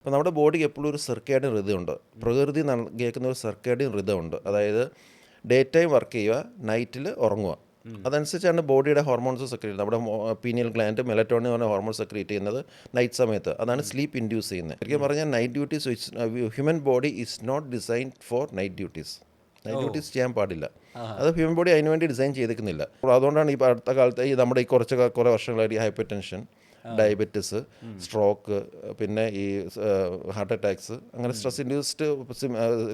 അപ്പോൾ നമ്മുടെ ബോഡിക്ക് എപ്പോഴും ഒരു സർക്കേഡിയൻ ഋതമുണ്ട് പ്രകൃതി നൽകിയേക്കുന്ന ഒരു സർക്കേഡിയൻ ഋതമുണ്ട് അതായത് ഡേ ടൈം വർക്ക് ചെയ്യുക നൈറ്റിൽ ഉറങ്ങുക. അതനുസരിച്ചാണ് ബോഡിയുടെ ഹോർമോൺസ് സെക്രീറ്റ് നമ്മുടെ പീനിയൽ ഗ്ലാൻഡ് മെലറ്റോണിൻ എന്ന് പറഞ്ഞ ഹോർമോൺ സെക്രീറ്റ് ചെയ്യുന്നത് നൈറ്റ് സമയത്ത്. അതാണ് സ്ലീപ്പ് ഇൻഡ്യൂസ് ചെയ്യുന്നത്. ശരിക്കും പറഞ്ഞാൽ night duties human body is not designed for night duties night duties ചെയ്യാൻ പാടില്ല. അത് ഹ്യൂമൻ ബോഡി അതിനുവേണ്ടി ഡിസൈൻ ചെയ്തിരിക്കുന്നില്ല. അപ്പോൾ അതുകൊണ്ടാണ് ഈ അടുത്ത കാലത്ത് ഈ നമ്മുടെ ഈ കുറച്ച് കുറേ വർഷങ്ങളായിട്ട് ഈ ഹൈപ്പർ ടെൻഷൻ ഡയബറ്റിസ് സ്ട്രോക്ക് പിന്നെ ഈ ഹാർട്ട് അറ്റാക്സ് അങ്ങനെ stress induced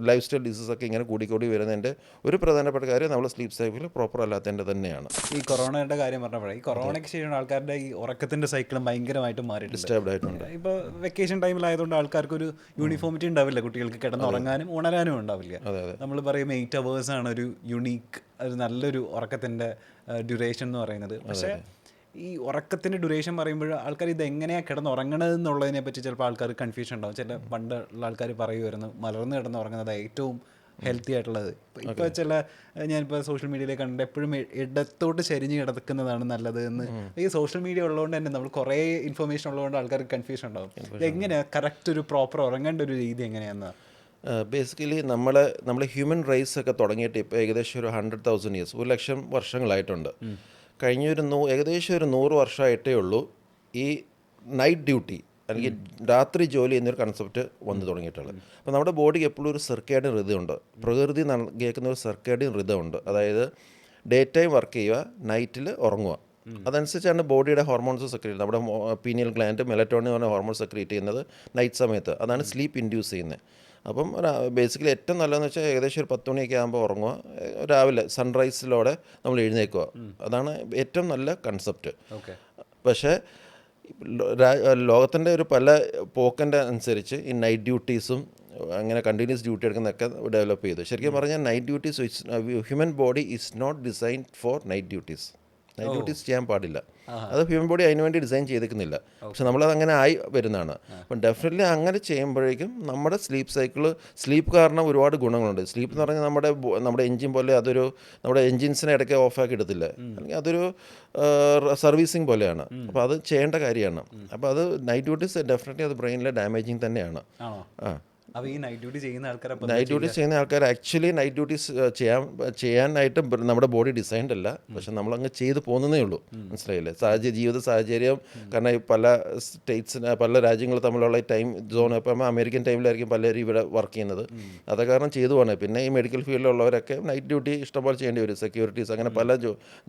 lifestyle disease ഒക്കെ ഇങ്ങനെ കൂടിക്കൂടി വരുന്നതിന്റെ ഒരു പ്രധാനപ്പെട്ട കാര്യം നമ്മൾ സ്ലീപ്പ് സൈക്കിൾ പ്രോപ്പർ അല്ലാത്തതിന്റെ തന്നെയാണ്. ഈ കൊറോണയുടെ കാര്യം പറഞ്ഞപ്പോഴേ ഈ കൊറോണയ്ക്ക് ശേഷം ആൾക്കാരുടെ ഈ ഉറക്കത്തിന്റെ സൈക്കിളും ഭയങ്കരമായിട്ട് മാറി ഡിസ്റ്റർബ്ഡ് ആയിട്ടുണ്ട് ഇപ്പോൾ വെക്കേഷൻ ടൈമിലായതുകൊണ്ട് ആൾക്കാർക്ക് ഒരു യൂണിഫോമിറ്റി ഉണ്ടാവില്ല കുട്ടികൾക്ക് കിടന്നുറങ്ങാനും ഉണരാനും ഉണ്ടാവില്ല. നമ്മൾ പറയും എയ്റ്റ് അവേഴ്സ് ആണ് ഒരു യുണീക്ക് ഒരു നല്ലൊരു ഉറക്കത്തിന്റെ ഡ്യൂറേഷൻ എന്ന് പറയുന്നത്. പക്ഷേ ഈ ഉറക്കത്തിന്റെ ഡ്യൂറേഷൻ പറയുമ്പോൾ ആൾക്കാർ ഇത് എങ്ങനെയാ കിടന്ന് എന്നുള്ളതിനെ പറ്റി ചിലപ്പോൾ ആൾക്കാർ കൺഫ്യൂഷൻ ഉണ്ടാവും. ചില പണ്ടുള്ള ആൾക്കാർ പറയുമായിരുന്നു മലർന്ന് കിടന്ന് ഉറങ്ങുന്നത് ഏറ്റവും ഹെൽത്തി ആയിട്ടുള്ളത്. ഇപ്പൊ- ഇപ്പൊ ചില ഞാനിപ്പോൾ സോഷ്യൽ മീഡിയയിൽ കണ്ടിട്ട് എപ്പോഴും ഇടത്തോട്ട് ചരിഞ്ഞ് കിടക്കുന്നതാണ് നല്ലത് എന്ന് ഈ സോഷ്യൽ മീഡിയ ഉള്ളതുകൊണ്ട് തന്നെ നമ്മൾ കുറേ ഇൻഫർമേഷൻ ഉള്ളതുകൊണ്ട് ആൾക്കാർക്ക് കൺഫ്യൂഷൻ ഉണ്ടാവും. എങ്ങനെ കറക്റ്റ് ഒരു പ്രോപ്പർ ഉറങ്ങേണ്ട ഒരു രീതി എങ്ങനെയാന്ന്? ബേസിക്കലി നമ്മൾ നമ്മൾ ഹ്യൂമൻ റേസ് ഒക്കെ തുടങ്ങിയിട്ട് ഇപ്പോൾ ഏകദേശം ഒരു ഹൺഡ്രഡ് തൗസൻഡ് ഇയേഴ്സ് ഒരു ലക്ഷം വർഷങ്ങളായിട്ടുണ്ട്. കഴിഞ്ഞ ഒരു നൂ ഏകദേശം ഒരു നൂറ് വർഷമായിട്ടേ ഉള്ളൂ. ഈ നൈറ്റ് ഡ്യൂട്ടി അല്ലെങ്കിൽ രാത്രി ജോലി എന്നൊരു കൺസെപ്റ്റ് വന്നു തുടങ്ങിയിട്ടുള്ളത്. അപ്പോൾ നമ്മുടെ ബോഡിക്ക് എപ്പോഴും ഒരു സർക്കേഡിയൻ ഉണ്ട്. പ്രകൃതി നൽകിയേക്കുന്ന ഒരു സർക്കേഡിയൻ ഉണ്ട്. അതായത് ഡേ ടൈം വർക്ക് ചെയ്യുക നൈറ്റിൽ ഉറങ്ങുക. അതനുസരിച്ചാണ് ബോഡിയുടെ ഹോർമോൺസ് സെക്രീറ്റ് നമ്മുടെ പീനിയൽ ഗ്ലാൻഡ് മെലറ്റോണിൻ പറഞ്ഞ ഹോർമോൺ സെക്രീറ്റ് ചെയ്യുന്നത് നൈറ്റ് സമയത്ത്. അതാണ് സ്ലീപ്പ് ഇൻഡ്യൂസ് ചെയ്യുന്നത്. അപ്പം ബേസിക്കലി ഏറ്റവും നല്ലതെന്ന് വെച്ചാൽ ഏകദേശം ഒരു പത്ത് മണിയൊക്കെ ആകുമ്പോൾ ഉറങ്ങുക. രാവിലെ സൺറൈസിലൂടെ നമ്മൾ എഴുന്നേക്കുക അതാണ് ഏറ്റവും നല്ല കൺസെപ്റ്റ് ഓക്കെ. പക്ഷേ ലോകത്തിന്റെ ഒരു പല പോക്കന്റെ അനുസരിച്ച് ഈ നൈറ്റ് ഡ്യൂട്ടീസും അങ്ങനെ കണ്ടിന്യൂസ് ഡ്യൂട്ടി എടുക്കുന്നതൊക്കെ ഡെവലപ്പ് ചെയ്തു. ശരിക്കും പറഞ്ഞാൽ night duties human body is not designed for night duties night duties ചെയ്യാൻ പാടില്ല. അത് ഹ്യൂമൻ ബോഡി അതിന് വേണ്ടി ഡിസൈൻ ചെയ്തിരിക്കുന്നില്ല പക്ഷെ നമ്മളത് അങ്ങനെ ആയി വരുന്നതാണ്. അപ്പം ഡെഫിനറ്റ്ലി അങ്ങനെ ചെയ്യുമ്പോഴേക്കും നമ്മുടെ സ്ലീപ്പ് സൈക്കിൾ സ്ലീപ്പ് കാരണം ഒരുപാട് ഗുണങ്ങളുണ്ട്. സ്ലീപ്പ് എന്ന് പറഞ്ഞാൽ നമ്മുടെ നമ്മുടെ എഞ്ചിൻ പോലെ അതൊരു നമ്മുടെ എഞ്ചിൻസിനെ ഇടയ്ക്ക് ഓഫാക്കി ഇടത്തില്ല അല്ലെങ്കിൽ അതൊരു സർവീസിങ് പോലെയാണ്. അപ്പോൾ അത് ചെയ്യേണ്ട കാര്യമാണ്. അപ്പോൾ അത് നൈറ്റ് ഡ്യൂട്ടീസ് ഡെഫിനറ്റ്ലി അത് ബ്രെയിനിലെ ഡാമേജിങ് തന്നെയാണ്. ആ. ഈ നൈറ്റ് ഡ്യൂട്ടി ചെയ്യുന്ന ആൾക്കാരെ നൈറ്റ് ഡ്യൂട്ടി ചെയ്യുന്ന ആൾക്കാർ ആക്ച്വലി നൈറ്റ് ഡ്യൂട്ടീസ് ചെയ്യാൻ ചെയ്യാനായിട്ട് നമ്മുടെ ബോഡി ഡിസൈൻഡ് അല്ല. പക്ഷെ നമ്മൾ അങ്ങ് ചെയ്തു പോകുന്നതേ ഉള്ളൂ. മനസ്സിലായില്ലേ? സാഹചര്യ ജീവിത സാഹചര്യം. കാരണം ഈ പല സ്റ്റേറ്റ്സിന് പല രാജ്യങ്ങൾ തമ്മിലുള്ള ടൈം സോൺ ഇപ്പം അമേരിക്കൻ ടൈമിലായിരിക്കും പലരും ഇവിടെ വർക്ക് ചെയ്യുന്നത്. അത് കാരണം ചെയ്തു പോകണേ പിന്നെ ഈ മെഡിക്കൽ ഫീൽഡിലുള്ളവരൊക്കെ നൈറ്റ് ഡ്യൂട്ടി ഇഷ്ടംപോലെ ചെയ്യേണ്ടി വരും. സെക്യൂരിറ്റീസ് അങ്ങനെ പല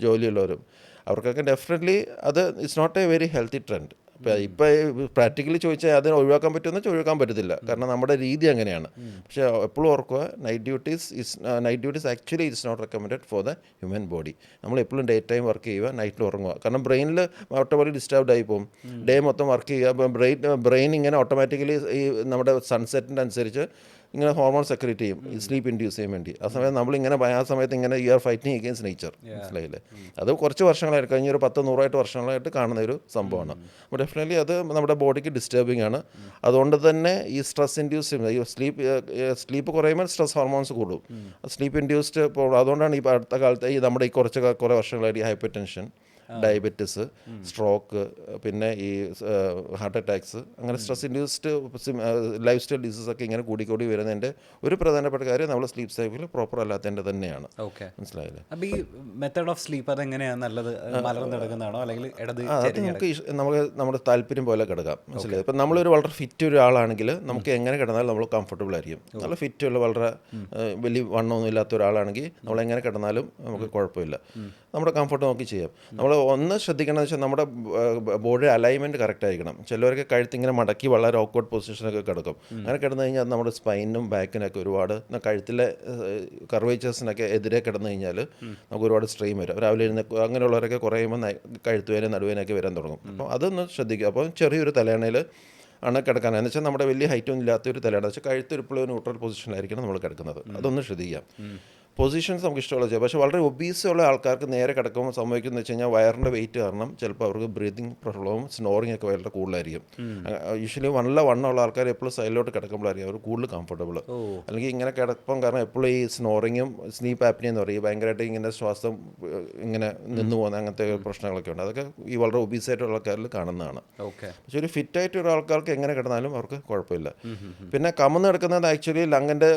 ജോലിയുള്ളവരും. അവർക്കൊക്കെ ഡെഫിനറ്റ്ലി അത് it's not a very healthy trend ഇപ്പോൾ ഇപ്പം പ്രാക്ടിക്കലി ചോദിച്ചാൽ അതിനെ ഒഴിവാക്കാൻ പറ്റുമെന്ന് വെച്ചാൽ ഒഴിവാക്കാൻ പറ്റത്തില്ല. കാരണം നമ്മുടെ രീതി അങ്ങനെയാണ്. പക്ഷേ എപ്പോഴും ഓർക്കുക night duties is night duties actually it's not recommended for the human body നമ്മൾ എപ്പോഴും ഡേ ടൈം വർക്ക് ചെയ്യുക നൈറ്റിൽ ഉറങ്ങുക. കാരണം ബ്രെയിനിൽ ഓട്ടോമാറ്റിക് ഡിസ്റ്റർബ്ഡ് ആയി പോകും. ഡേ മൊത്തം വർക്ക് ചെയ്യുക. ബ്രെയിൻ ബ്രെയിൻ ഇങ്ങനെ ഓട്ടോമാറ്റിക്കലി ഈ നമ്മുടെ സൺസെറ്റിന്റെ അനുസരിച്ച് ഇങ്ങനെ ഹോർമോൺ സെക്രേറ്റ് ചെയ്യും. ഈ സ്ലീപ്പ് ഇൻഡ്യൂസ് ചെയ്യാൻ വേണ്ടി. ആ സമയത്ത് നമ്മൾ ഇങ്ങനെ ആ സമയത്ത് ഇങ്ങനെ you are fighting against nature മനസ്സിലായില്ലേ? അത് കുറച്ച് വർഷങ്ങളായിട്ട് കഴിഞ്ഞ ഒരു പത്ത് നൂറായിട്ട് വർഷങ്ങളായിട്ട് കാണുന്ന ഒരു സംഭവമാണ്. അപ്പോൾ ഡെഫിനറ്റ്ലി അത് നമ്മുടെ ബോഡിക്ക് ഡിസ്റ്റർബിംഗ് ആണ്. അതുകൊണ്ട് തന്നെ ഈ സ്ട്രെസ് ഇൻഡ്യൂസ് ഈ സ്ലീപ്പ് സ്ലീപ്പ് കുറയുമ്പോൾ സ്ട്രെസ് ഹോർമോൺസ് കൂടും. സ്ലീപ്പ് ഇൻഡ്യൂസ്ഡ് അതുകൊണ്ടാണ് ഈ അടുത്ത കാലത്ത് ഈ നമ്മുടെ ഈ കുറച്ച് കുറേ വർഷങ്ങളായിട്ട് ഈ ഹൈപ്പർ ടെൻഷൻ ഡയബറ്റിസ് സ്ട്രോക്ക് പിന്നെ ഈ ഹാർട്ട് അറ്റാക്സ് അങ്ങനെ stress induced lifestyle disease ഒക്കെ ഇങ്ങനെ കൂടിക്കൂടി വരുന്നതിന്റെ ഒരു പ്രധാനപ്പെട്ട കാര്യം നമ്മൾ സ്ലീപ്പ് സൈക്കിൾ പ്രോപ്പർ അല്ലാത്തതിന്റെ തന്നെയാണ്. ഓക്കെ. മനസ്സിലായില്ലേ? അപ്പോൾ ഈ മെത്തേഡ് ഓഫ് സ്ലീപ്പ് അതെങ്ങനെയാ നല്ലത് മലർന്ന് കിടക്കുന്നതാണോ? അല്ലെങ്കിൽ ഇടത് അത് നമുക്ക് നമ്മൾ നമുക്ക് നമ്മുടെ താല്പര്യം പോലെ കിടക്കാം. മനസ്സിലായി? ഇപ്പം നമ്മളൊരു വളരെ ഫിറ്റ് ഒരാളാണെങ്കിൽ നമുക്ക് എങ്ങനെ കിടന്നാലും നമ്മൾ കംഫർട്ടബിൾ ആയിരിക്കും. നല്ല ഫിറ്റ് ഉള്ള വളരെ വലിയ വണ്ണമൊന്നും ഇല്ലാത്ത ഒരാളാണെങ്കിൽ നമ്മൾ എങ്ങനെ കിടന്നാലും നമുക്ക് കുഴപ്പമില്ല. നമ്മുടെ കംഫർട്ട് നോക്കി ചെയ്യാം. നമ്മൾ ഒന്ന് ശ്രദ്ധിക്കണമെന്ന് വെച്ചാൽ നമ്മുടെ ബോഡി അലൈൻമെന്റ് കറക്റ്റ് ആയിരിക്കണം. ചിലവർക്ക് കഴുത്ത് ഇങ്ങനെ മടക്കി വളരെ ഓക്വേർഡ് പൊസിഷനൊക്കെ കിടക്കും. അങ്ങനെ കിടന്നു കഴിഞ്ഞാൽ അത് നമ്മുടെ സ്പൈനും ബാക്കിനൊക്കെ ഒരുപാട് കഴുത്തിലെ കർവേച്ചേഴ്സിനൊക്കെ എതിരെ കിടന്നു കഴിഞ്ഞാൽ നമുക്ക് ഒരുപാട് സ്ട്രെയിൻ വരും. രാവിലെ ഇരുന്ന് അങ്ങനെയുള്ളവരൊക്കെ കുറയുമ്പോൾ കഴുത്തുവേനും നടുവേനൊക്കെ വരാൻ തുടങ്ങും. അപ്പോൾ അതൊന്ന് ശ്രദ്ധിക്കുക. അപ്പോൾ ചെറിയൊരു തലയണയിൽ ആണ് കിടക്കാൻ എന്ന് വെച്ചാൽ നമ്മുടെ വലിയ ഹൈറ്റൊന്നും ഇല്ലാത്ത ഒരു തലയാണ്. വെച്ചാൽ കഴുത്ത് ഇപ്പോഴും ന്യൂട്രൽ പൊസിഷനിലായിരിക്കണം നമ്മൾ കിടക്കുന്നത്. അതൊന്ന് ശ്രദ്ധിക്കാം പൊസിഷൻസ് നമുക്ക് ഇഷ്ടമുള്ള ചെയ്യാം പക്ഷേ വളരെ ഒബീസ് ഉള്ള ആൾക്കാർക്ക് നേരെ കിടക്കുമ്പോൾ സംഭവിക്കുന്നത് വെച്ച് കഴിഞ്ഞാൽ വയറിന്റെ വെയിറ്റ് കാരണം ചിലപ്പോൾ അവർക്ക് ബ്രീതിങ് പ്രോബ്ലവും സ്നോറിങ് ഒക്കെ വളരെ കൂടുതലായിരിക്കും. യൂഷ്വലി നല്ല വണ്ണമുള്ള ആൾക്കാർ എപ്പോഴും സൈഡിലോട്ട് കിടക്കുമ്പോഴായിരിക്കും അവർ കൂടുതൽ കംഫർട്ടബിൾ അല്ലെങ്കിൽ ഇങ്ങനെ കിടപ്പം കാരണം എപ്പോഴും ഈ സ്നോറിങ്ങും സ്ലീപ്പ് ആപ്പിനെ എന്ന് പറയും. ഭയങ്കരമായിട്ട് ഇങ്ങനെ ശ്വാസം ഇങ്ങനെ നിന്ന് പോകുന്ന അങ്ങനത്തെ പ്രശ്നങ്ങളൊക്കെ ഉണ്ട്. അതൊക്കെ ഈ വളരെ ഒബീസ് ആയിട്ടുള്ള ആൾക്കാരിൽ കാണുന്നതാണ്. ഓക്കെ. പക്ഷെ ഒരു ഫിറ്റ് ആയിട്ട് ഒരു ആൾക്കാർക്ക് എങ്ങനെ കിടന്നാലും അവർക്ക് കുഴപ്പമില്ല. പിന്നെ കമന്ന് കിടക്കുന്നത് ആക്ച്വലി ലങ്ങിന്റെ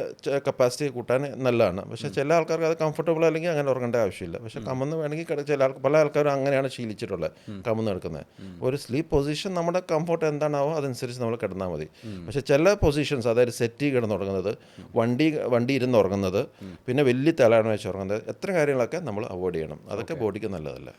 കപ്പാസിറ്റി കൂട്ടാൻ നല്ലതാണ്. പക്ഷേ ചില ആൾക്കാർക്ക് അത് കംഫർട്ടബിൾ അല്ലെങ്കിൽ അങ്ങനെ ഉറങ്ങേണ്ട ആവശ്യമില്ല. പക്ഷെ കമന്ന് വേണമെങ്കിൽ കിട ചില ആൾക്ക് പല ആൾക്കാരും അങ്ങനെയാണ് ശീലിച്ചിട്ടുള്ളത് കമന്ന് കിടക്കുന്നത്. ഒരു സ്ലീപ്പ് പൊസിഷൻ നമ്മുടെ കംഫർട്ട് എന്താണാവോ അതനുസരിച്ച് നമ്മൾ കിടന്നാൽ മതി. പക്ഷെ ചില പൊസിഷൻസ് അതായത് സെറ്റി കിടന്നുറങ്ങുന്നത് വണ്ടി വണ്ടി ഇരുന്ന് ഉറങ്ങുന്നത് പിന്നെ വലിയ തലയാണ് വെച്ച് ഉറങ്ങുന്നത് എത്ര കാര്യങ്ങളൊക്കെ നമ്മൾ അവോയ്ഡ് ചെയ്യണം. അതൊക്കെ ബോഡിക്ക് നല്ലതല്ല?